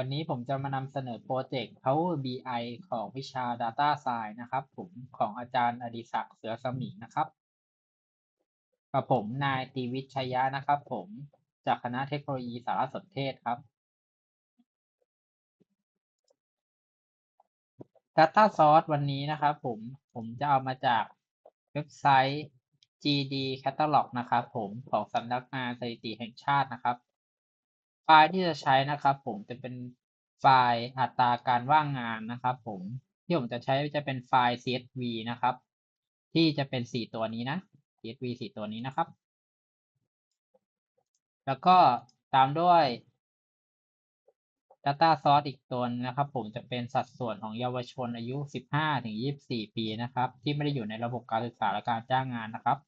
วันนี้ผมจะมานำเสนอโปรเจกต์ Power BI ของวิชา Data Science นะครับ ผมของอาจารย์อดิศักดิ์เสือสมิงนะครับ กับผมนายตีวิชยะนะครับ ผมจากคณะเทคโนโลยีสารสนเทศครับ Data Source วันนี้นะครับ ผมผมจะเอามาจากเว็บไซต์ GD Catalog นะครับ ผมของสำนักงานสถิติแห่งชาตินะครับ ไฟล์ที่จะใช้นะครับ ผมจะเป็นไฟล์อัตราการว่างงานนะครับ ผมที่ผมจะใช้จะเป็นไฟล์ CSV นะครับ ที่จะเป็นสี่ตัวนี้นะ CSV สี่ตัวนี้นะครับ แล้วก็ตามด้วย Data Source อีกตัวนนะครับ ผมจะเป็นสัดส่วนของเยาวชนอายุ 15-24 ปีนะครับ ที่ไม่ได้อยู่ในระบบการศึกษาและการจ้างงานนะครับ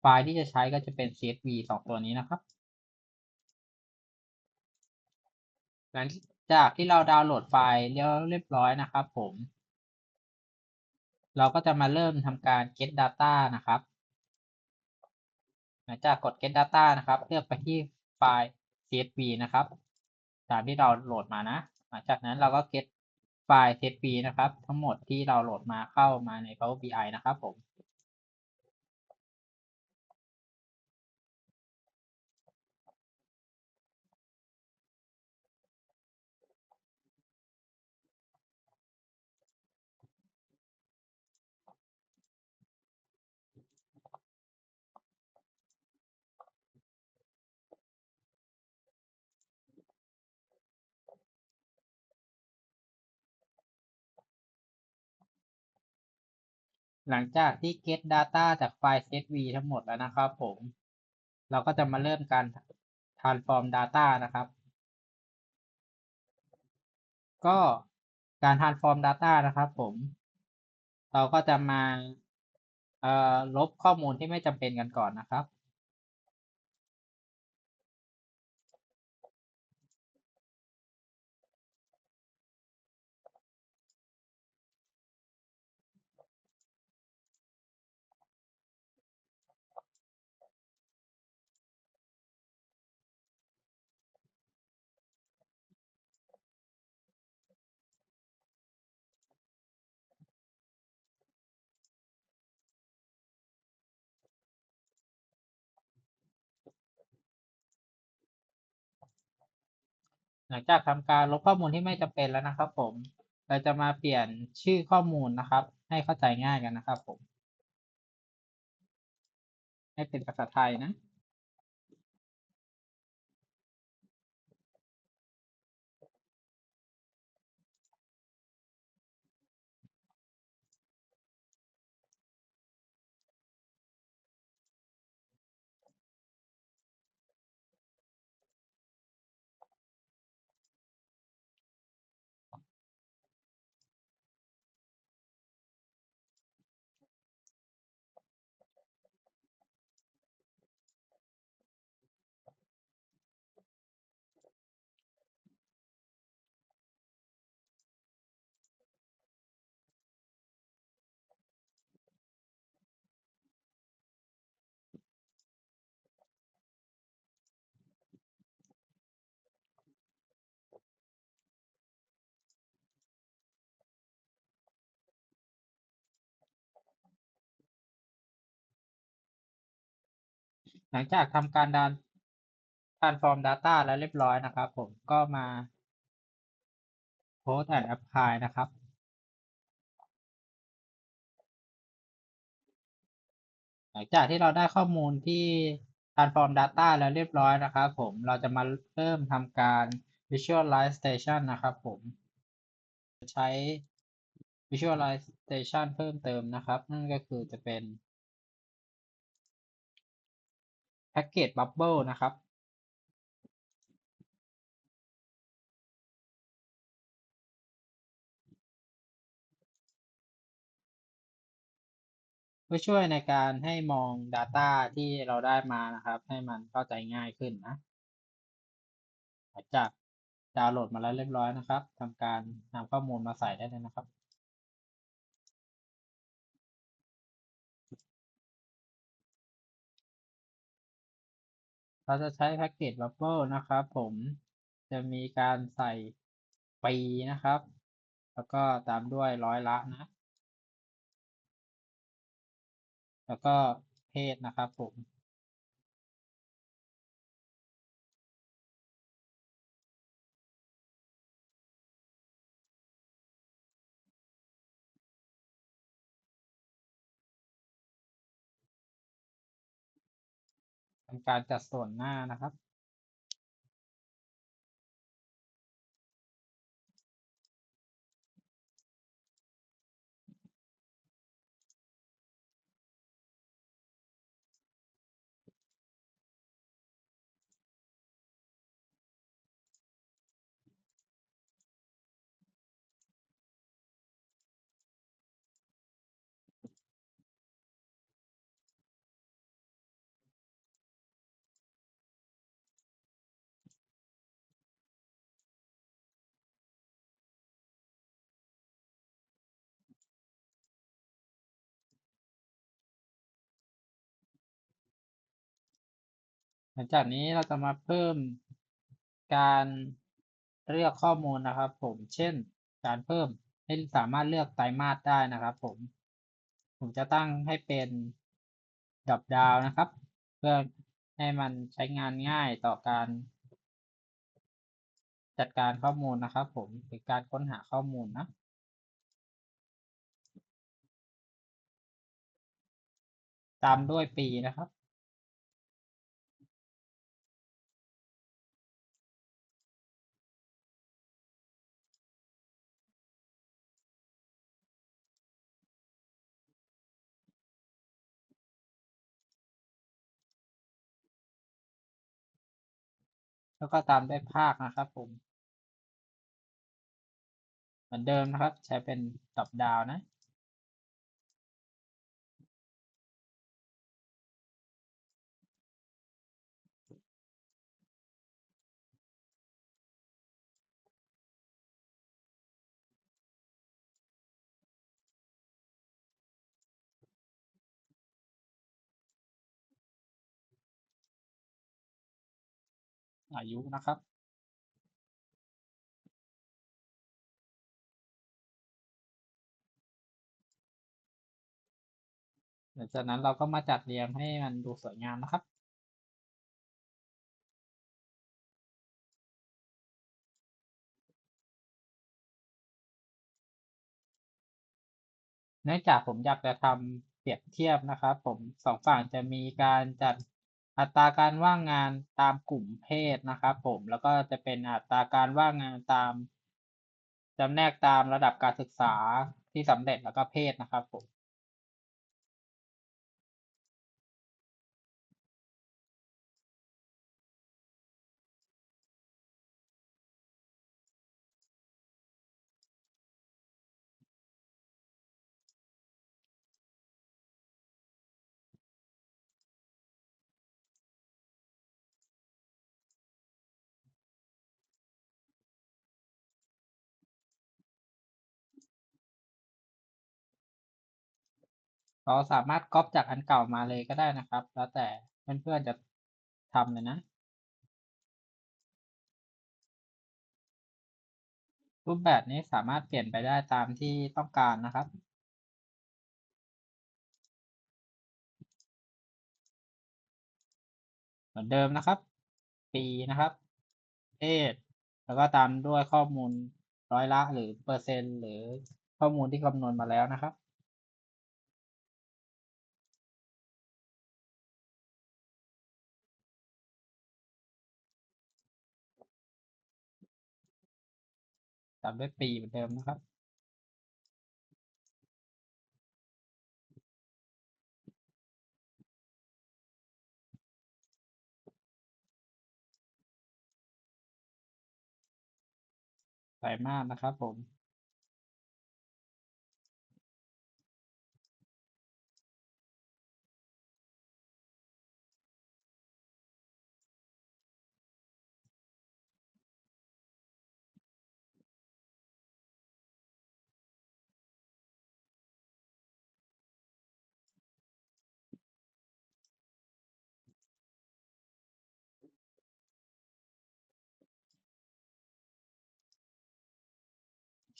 ไฟล์ที่จะใช้ก็จะเป็น CSV สองตัวนี้นะครับ หลังจากที่เราดาวน์โหลดไฟล์เรียบร้อยนะครับผม เราก็จะมาเริ่มทำการ get data นะครับ หลังจากกด get data นะครับ เลือกไปที่ไฟล์ CSV นะครับ ตามที่เราโหลดมานะ หลังจากนั้นเราก็ get ไฟล์ CSV นะครับ ทั้งหมดที่เราโหลดมาเข้ามาใน Power BI นะครับผม หลังจากที่ get data จากไฟล์ CSV ทั้งหมดแล้วนะครับผม เราก็จะมาเริ่มการ transform data นะครับ ก็การ transform data นะครับผม เราก็จะมาลบข้อมูลที่ไม่จำเป็นกันก่อนนะครับ หลังจากทำการลบข้อมูลที่ไม่จำเป็นแล้วนะครับผม เราจะมาเปลี่ยนชื่อข้อมูลนะครับ ให้เข้าใจง่ายกันนะครับผม ให้เป็นภาษาไทยนะ หลังจากทำการดัน transform data แล้วเรียบร้อยนะครับ ผมก็มา post and apply นะครับ หลังจากที่เราได้ข้อมูลที่ transform data แล้วเรียบร้อยนะครับ ผมเราจะมาเริ่มทำการ visualization นะครับ ผมใช้ visualization เพิ่มเติมนะครับ นั่นก็คือจะเป็น package bubble นะครับเพื่อช่วยในการให้มอง Data ที่เราได้มานะครับ ให้มันเข้าใจง่ายขึ้นนะหลังจากดาวน์โหลดมาแล้วเรียบร้อยนะครับทำการนำข้อมูลมาใส่ได้เลยนะครับ เราจะใช้แพ็กเกจบับเบิลนะครับผมจะมีการใส่ปีนะครับ แล้วก็ตามด้วยร้อยละนะ แล้วก็เพศนะครับผม ทำการจัดส่วนหน้านะครับ ลังจากนี้เราจะมาเพิ่มการเลือกข้อมูลนะครับผม เช่น การเพิ่มให้สามารถเลือกไตรมาสได้นะครับผม ผมจะตั้งให้เป็นดรอปดาวนะครับ เพื่อให้มันใช้งานง่ายต่อการ จัดการข้อมูลนะครับผมหรือการค้นหาข้อมูลนะตามด้วยปีนะครับ แล้วก็ตามด้วยภาคนะครับผม เหมือนเดิมนะครับ ใช้เป็นดรอปดาวนะ อายุนะครับหลังจากนั้นเราก็มาจัดเรียงให้มันดูสวยงามนะครับ เนื่องจากผมอยากจะทำเปรียบเทียบนะครับ ผมสองฝั่งจะมีการจัด อัตราการว่างงานตามกลุ่มเพศนะครับผมแล้วก็จะเป็นอัตราการว่างงานตามจำแนกตามระดับการศึกษาที่สำเร็จแล้วก็เพศนะครับผม เราสามารถก๊อปจากอันเก่ามาเลยก็ได้นะครับ แล้วแต่เพื่อนๆจะทำเลยนะ รูปแบบนี้สามารถเปลี่ยนไปได้ตามที่ต้องการนะครับเหมือนเดิมนะครับ ปีนะครับเพศแล้วก็ตามด้วยข้อมูลร้อยละหรือเปอร์เซ็นต์หรือข้อมูลที่คำนวณมาแล้วนะครับ ตามด้วยปีเหมือนเดิมนะครับ ไตรมาสนะครับผม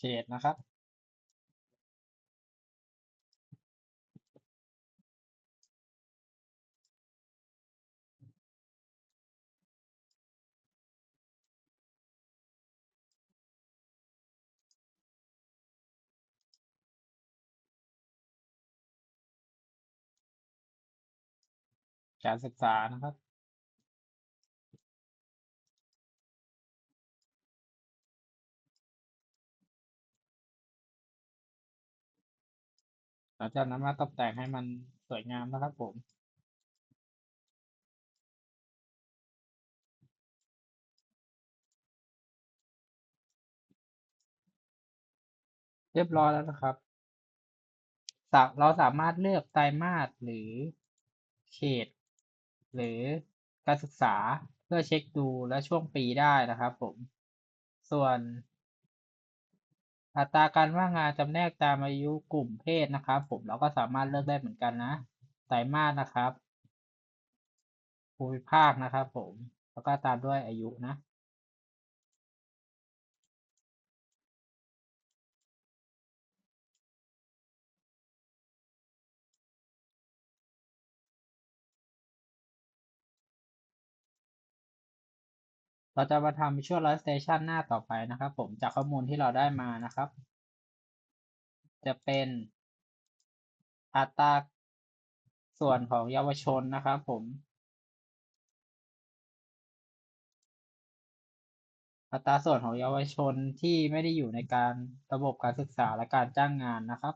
เขตนะครับ การศึกษานะครับ หลังจากนั้นมาตกแต่งให้มันสวยงามนะครับผมเรียบร้อยแล้วนะครับ เราสามารถเลือกไตรมาสหรือเขต หรือการศึกษาเพื่อเช็คดูและช่วงปีได้นะครับผม ส่วน อัตราการว่างงานจำแนกตามอายุกลุ่มเพศนะครับผมเราก็สามารถเลือกได้เหมือนกันนะไตรมาสนะครับ ภูมิภาคนะครับผม แล้วก็ตามด้วยอายุนะ เราจะมาทำ Visualization หน้าต่อไปนะครับผมจากข้อมูลที่เราได้มานะครับ จะเป็นอัตราส่วนของเยาวชนนะครับผมอัตราส่วนของเยาวชนที่ไม่ได้อยู่ในการระบบการศึกษาและการจ้างงานนะครับ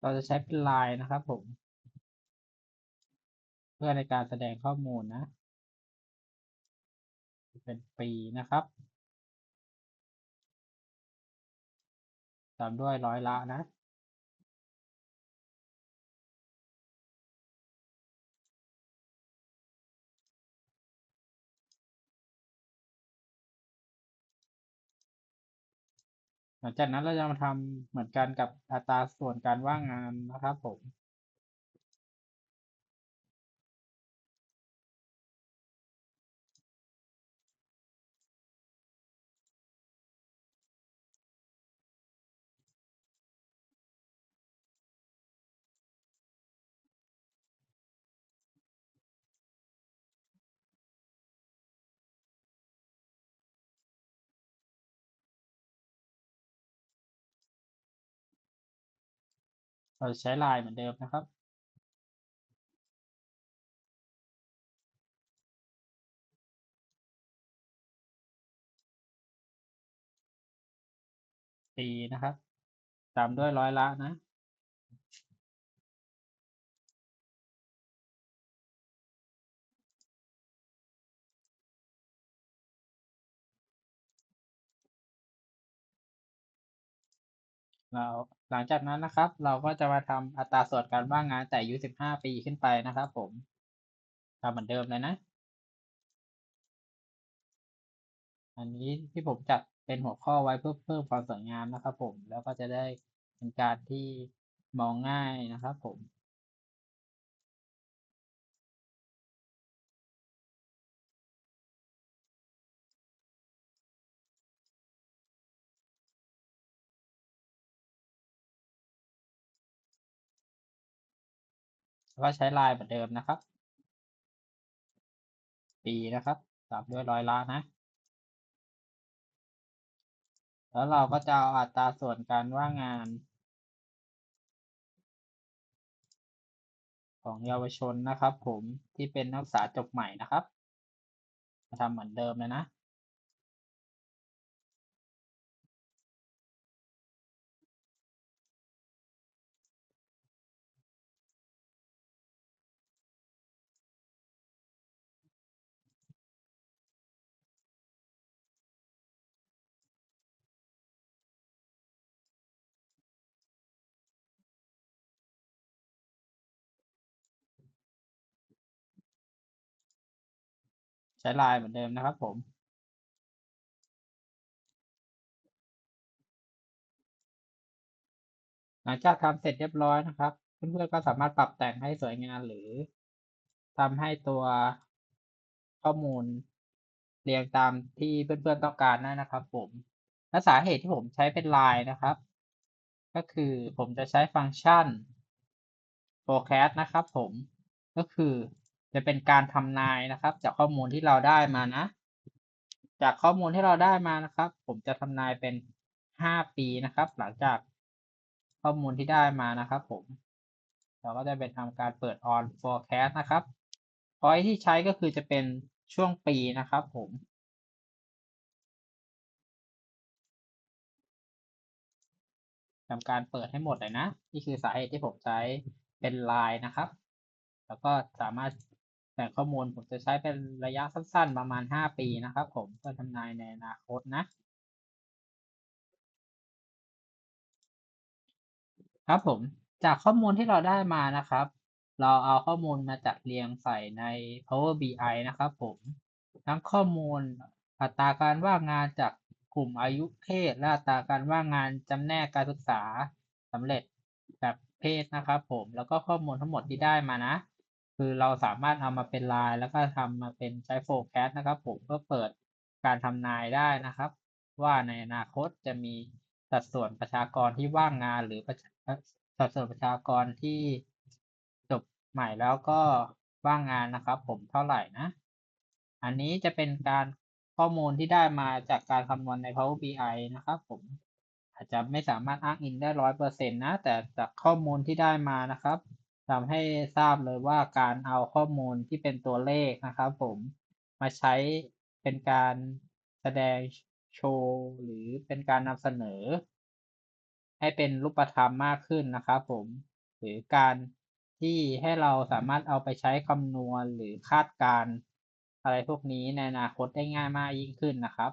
เราจะใช้เป็นลายนะครับผม เพื่อในการแสดงข้อมูลนะ เป็นปีนะครับ ตามด้วยร้อยละนะ หลังจากนั้นเราจะมาทำเหมือนกันกับอัตราส่วนการว่างงานนะครับผม เราใช้ลายเหมือนเดิมนะครับปีนะครับ ตามด้วยร้อยละนะเรา หลังจากนั้นนะครับ เราก็จะมาทำอัตราส่วนการว่างงานแต่อายุ 15 ปีขึ้นไปนะครับผมทำเหมือนเดิมเลยนะ อันนี้ที่ผมจัดเป็นหัวข้อไว้เพื่อเพิ่มความสวยงามนะครับผม แล้วก็จะได้เป็นการที่มองง่ายนะครับผม แล้วก็ใช้ลายเหมือนเดิมนะครับ ปีนะครับตามด้วยร้อยละนะ แล้วเราก็จะเอาอัตราส่วนการว่างงาน ของเยาวชนนะครับ ผมที่เป็นนักศึกษาจบใหม่นะครับมาทำเหมือนเดิมเลยนะ ใช้ไลน์เหมือนเดิมนะครับผมหลังจากทำเสร็จเรียบร้อยนะครับ เพื่อนๆก็สามารถปรับแต่งให้สวยงามหรือทำให้ตัวข้อมูลเรียงตามที่เพื่อนๆต้องการได้นะครับ ผมและสาเหตุที่ผมใช้เป็นไลน์นะครับ ก็คือผมจะใช้ฟังก์ชัน forecast นะครับ ผมก็คือ จะเป็นการทำนายนะครับ จากข้อมูลที่เราได้มานะ จากข้อมูลที่เราได้มานะครับ ผมจะทำนายเป็นห้าปีนะครับ หลังจากข้อมูลที่ได้มานะครับ ผม เราก็จะเป็นทำการเปิด on forecast นะครับ point ที่ใช้ก็คือจะเป็นช่วงปีนะครับ ผมทำการเปิดให้หมดเลยนะ นี่คือสาเหตุที่ผมใช้เป็นไลน์นะครับ แล้วก็สามารถ แต่ข้อมูลผมจะใช้เป็นระยะสั้นๆ ประมาณ 5 ปีนะครับผมเพื่อทำนายในอนาคตนะ ครับผมจากข้อมูลที่เราได้มานะครับ เราเอาข้อมูลมาจัดเรียงใส่ใน Power BI นะครับผมทั้งข้อมูลอัตราการว่างงานจากกลุ่มอายุเพศและอัตราการว่างงานจำแนกการศึกษาสำเร็จแบบเพศนะครับผมแล้วก็ข้อมูลทั้งหมดที่ได้มานะ คือเราสามารถเอามาเป็นลน์แล้วก็ทำมาเป็นใช้โฟกัสนะครับ ผมเพื่อเปิดการทำนายได้นะครับ ว่าในอนาคตจะมีสัดส่วนประชากรที่ว่างงานหรือสัดส่วนประชากรที่จบใหม่แล้วก็ว่างงานนะครับ ผมเท่าไหร่นะ อันนี้จะเป็นการข้อมูลที่ได้มาจากการคำนวณใน Power BI นะครับผมอาจจะไม่สามารถอ้างอิงได้ร้อยเปอร์เซ็นต์นะ แต่จากข้อมูลที่ได้มานะครับ ทำให้ทราบเลยว่าการเอาข้อมูลที่เป็นตัวเลขนะครับผมมาใช้เป็นการแสดงโชว์หรือเป็นการนำเสนอ ให้เป็นรูปธรรมมากขึ้นนะครับผมหรือการที่ให้เราสามารถเอาไปใช้คำนวณหรือคาดการณ์อะไรพวกนี้ในอนาคตได้ง่ายมากยิ่งขึ้นนะครับ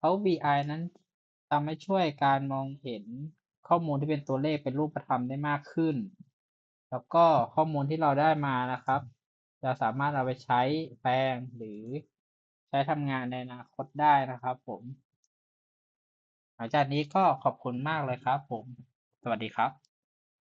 Power BI นั้นทำให้ช่วยการมองเห็น ข้อมูลที่เป็นตัวเลขเป็นรูปธรรมได้มากขึ้น แล้วก็ข้อมูลที่เราได้มานะครับจะสามารถเอาไปใช้แปลงหรือใช้ทำงานในอนาคตได้นะครับ ผมหลังจากนี้ก็ขอบคุณมากเลยครับ ผม สวัสดีครับ